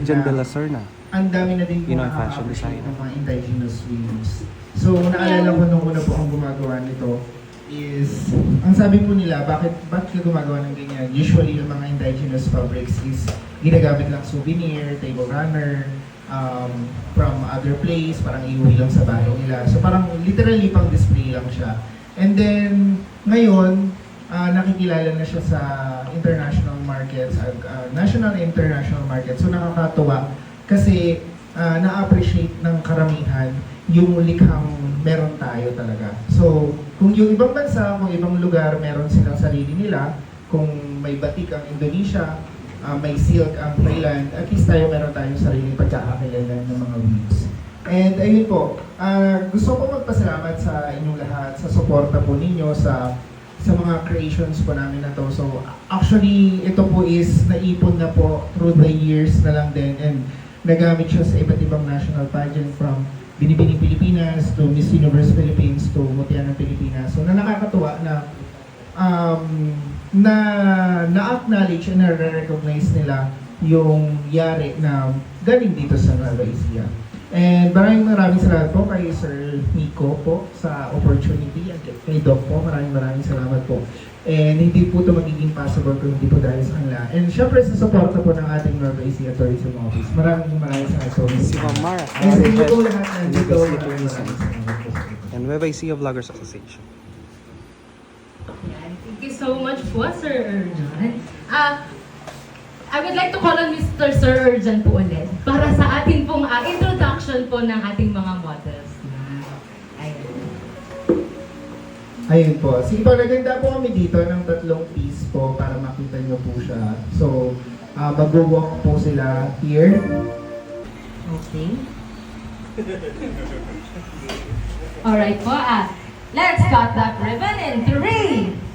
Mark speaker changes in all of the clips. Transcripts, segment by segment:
Speaker 1: Urgent de la Serna.
Speaker 2: ang dami na din
Speaker 1: ang fashion designer.
Speaker 2: ng mga indigenous weaves. So, naalala ko nung una po ang gumagawa nito is, ang sabi po nila, bakit, bakit ka gumagawa ng ganyan? Usually, yung mga indigenous fabrics is ginagamit lang souvenir, table runner, um, from other place, parang iuwi lang sa bahay nila. So, parang literally pang display lang siya. And then, ngayon, ah, nakikilala na siya sa international markets, uh, national and international markets. So nakakatuwa kasi ah, na-appreciate ng karamihan yung likhang meron tayo talaga. So kung yung ibang bansa, kung ibang lugar, meron silang sarili nila, kung may batik ang Indonesia, ah, may silk ang Thailand, at least tayo meron tayong sariling pagkakakilala ng mga weaves. And ayun po, ah, gusto ko magpasalamat sa inyong lahat, sa suporta po ninyo, sa sa mga creations po namin na to. So, actually, ito po is naipon na po through the years na lang din and nagamit siya sa iba't ibang national pageant from Binibining Pilipinas to Miss Universe Philippines to Mutian ng Pilipinas. So, na nakakatuwa na um, na na-acknowledge and na-recognize nila yung yari na galing dito sa Nueva Ecija. And maraming maraming salamat po kay Sir Nico po sa opportunity at kay Doc po. Maraming maraming salamat po. And hindi po ito magiging possible kung hindi po dahil sa kanila. And syempre sa suporta po ng ating Nueva Ecija Tourism Office. Maraming maraming salamat po.
Speaker 1: Si Ma'am Mara.
Speaker 2: And sa inyo po lahat
Speaker 1: And
Speaker 2: dito. Maraming maraming salamat po.
Speaker 1: And Nueva Ecija Vloggers Association.
Speaker 3: Thank you so much po, Sir Erjan. Ah, I would like to call on Mr. Sir Erjan po ulit para sa ating pong ah, introduction po ng ating mga models. Ayan.
Speaker 2: Ayun po. Sige po, naganda po kami dito ng tatlong piece po para makita nyo po siya. So, uh, mag-walk po sila here.
Speaker 3: Okay. Alright po, ah. Let's cut that ribbon in 3,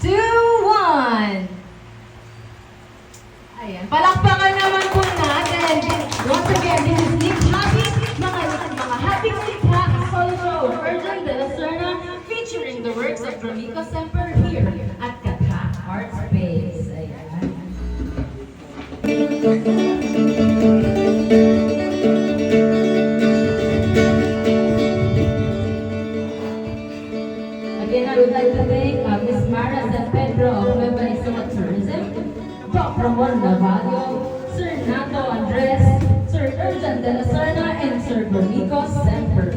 Speaker 3: Ramon Navalio, Sir Nato Andres, Sir Urjan de la Serna, and Sir Domico Semper.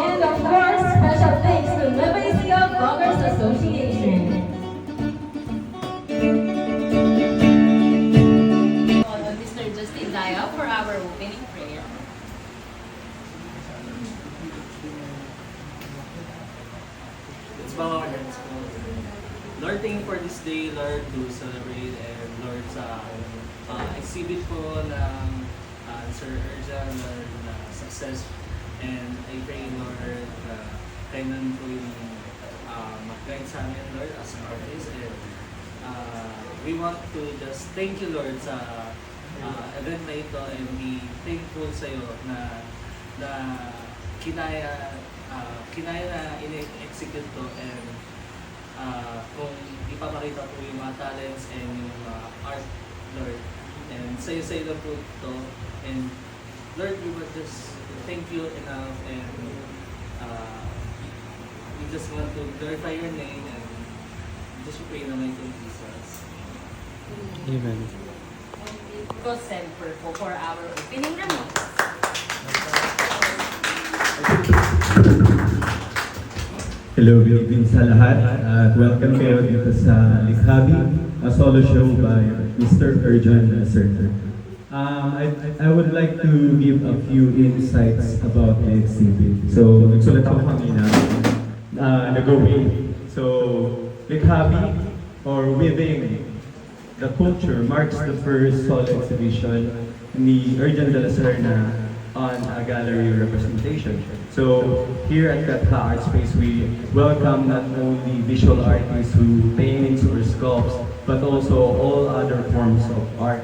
Speaker 3: And of course, special thanks to Nueva Ecija Bloggers Association.
Speaker 4: Mr. Justin Daya for our opening prayer.
Speaker 5: Let's bow our heads. Lord, thank you for this day, Lord, to celebrate and Lord sa uh, exhibit po ng uh, Sir Erjan, Lord, na success. And I pray, Lord, uh, kayo nun po yung uh, mag-guide sa amin, Lord, as an artist. And uh, we want to just thank you, Lord, sa uh, event na ito and be thankful sa iyo na na kinaya uh, kinaya na in-execute to and uh, kung ipapakita po yung mga talents and yung mga art, Lord. And sa'yo sa'yo lang po ito. And Lord, we would just thank you enough and uh, we just want to glorify your name and just pray na may Jesus.
Speaker 1: Amen.
Speaker 4: Ko Semper po for our opening remarks.
Speaker 6: Hello, good evening sa lahat at welcome kayo dito sa Likhabi, a solo show by Mr. Urjan Serter. Um, I, I would like to give a few insights about the exhibit. So, nagsulat ako kanina, uh, nag-away. So, Likhabi or Within the Culture marks the first solo exhibition ni Urjan de la Serna on a gallery representation. So here at Katha Art Space, we welcome not only visual artists who paints or sculpts, but also all other forms of art.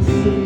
Speaker 7: see.